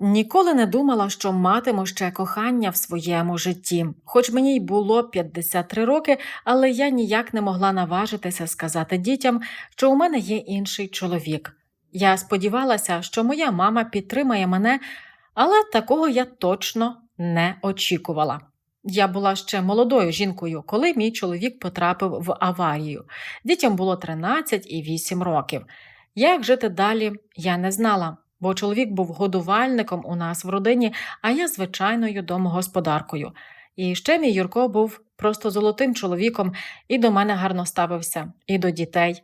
Ніколи не думала, що матиму ще кохання в своєму житті. Хоч мені й було 53 роки, але я ніяк не могла наважитися сказати дітям, що у мене є інший чоловік. Я сподівалася, що моя мама підтримає мене, але такого я точно не очікувала. Я була ще молодою жінкою, коли мій чоловік потрапив в аварію. Дітям було 13 і 8 років. Як жити далі, я не знала, бо чоловік був годувальником у нас в родині, а я звичайною домогосподаркою. І ще мій Юрко був просто золотим чоловіком і до мене гарно ставився, і до дітей.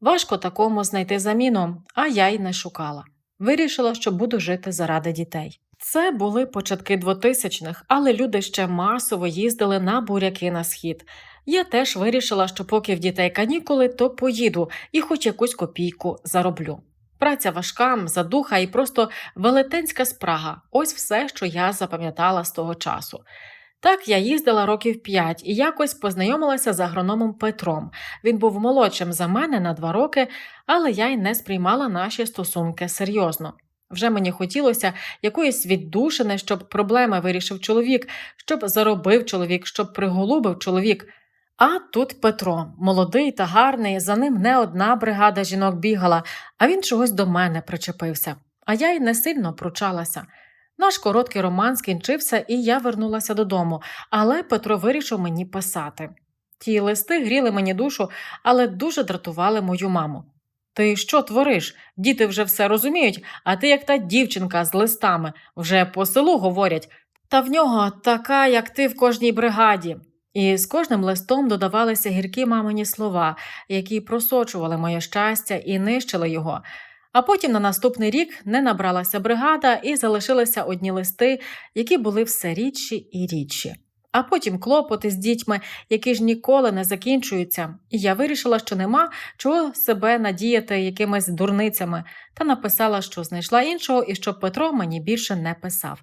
Важко такому знайти заміну, а я й не шукала. Вирішила, що буду жити заради дітей. Це були початки 2000-х, але люди ще масово їздили на буряки на схід. Я теж вирішила, що поки в дітей канікули, то поїду і хоч якусь копійку зароблю. Праця важка, задуха і просто велетенська спрага ось все, що я запам'ятала з того часу. Так я їздила років п'ять і якось познайомилася з агрономом Петром. Він був молодшим за мене на два роки, але я й не сприймала наші стосунки серйозно. Вже мені хотілося якоїсь віддушини, щоб проблеми вирішив чоловік, щоб заробив чоловік, щоб приголубив чоловік. А тут Петро, молодий та гарний, за ним не одна бригада жінок бігала, а він чогось до мене причепився. А я й не сильно пручалася. Наш короткий роман скінчився, і я вернулася додому, але Петро вирішив мені писати. Ті листи гріли мені душу, але дуже дратували мою маму. Ти що твориш? Діти вже все розуміють, а ти як та дівчинка з листами, вже по селу говорять, та в нього така, як ти в кожній бригаді. І з кожним листом додавалися гіркі мамині слова, які просочували моє щастя і нищили його. А потім на наступний рік не набралася бригада і залишилися одні листи, які були все рідші і рідші. А потім клопоти з дітьми, які ж ніколи не закінчуються, і я вирішила, що нема чого себе надіяти якимись дурницями, та написала, що знайшла іншого і щоб Петро мені більше не писав.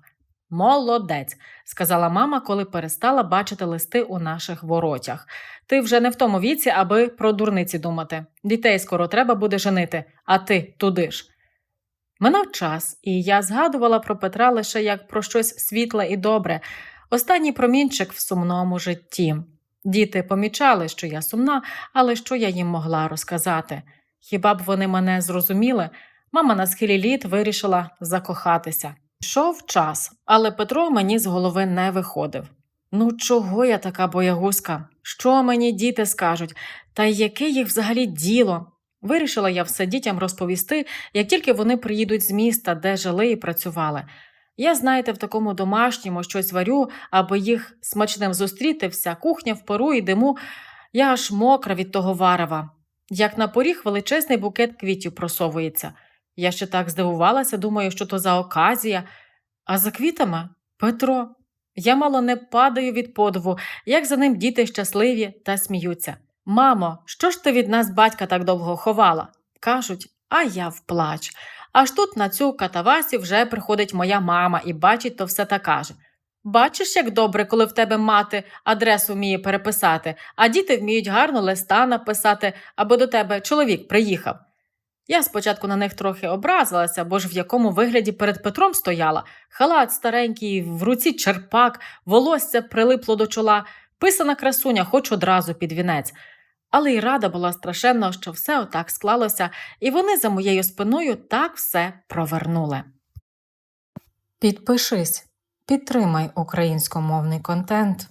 Молодець, сказала мама, коли перестала бачити листи у наших воротях. Ти вже не в тому віці, аби про дурниці думати. Дітей скоро треба буде женити, а ти туди ж. Минав час, і я згадувала про Петра лише як про щось світле і добре, останній промінчик в сумному житті. Діти помічали, що я сумна, але що я їм могла розказати. Хіба б вони мене зрозуміли? Мама на схилі літ вирішила закохатися. Йшов час, але Петро мені з голови не виходив. Ну, чого я така боягузка? Що мені діти скажуть? Та яке їх взагалі діло? Вирішила я все дітям розповісти, як тільки вони приїдуть з міста, де жили і працювали. Я, знаєте, в такому домашньому щось варю, аби їх смачним зустріти, вся кухня в пару і диму, я аж мокра від того варева. Як на поріг величезний букет квітів просовується. Я ще так здивувалася, думаю, що то за оказія. А за квітами Петро. Я мало не падаю від подиву, як за ним діти щасливі та сміються. Мамо, що ж ти від нас батька так довго ховала? кажуть, а я вплач. Аж тут на цю катавасі вже приходить моя мама і бачить то все та каже. Бачиш, як добре, коли в тебе мати адресу вміє переписати, а діти вміють гарно листа написати, або до тебе чоловік приїхав. Я спочатку на них трохи образилася, бо ж в якому вигляді перед Петром стояла халат старенький, в руці черпак, волосся прилипло до чола, писана красуня, хоч одразу під вінець. Але й рада була страшенно, що все отак склалося, і вони за моєю спиною так все провернули. Підпишись, підтримай українськомовний контент.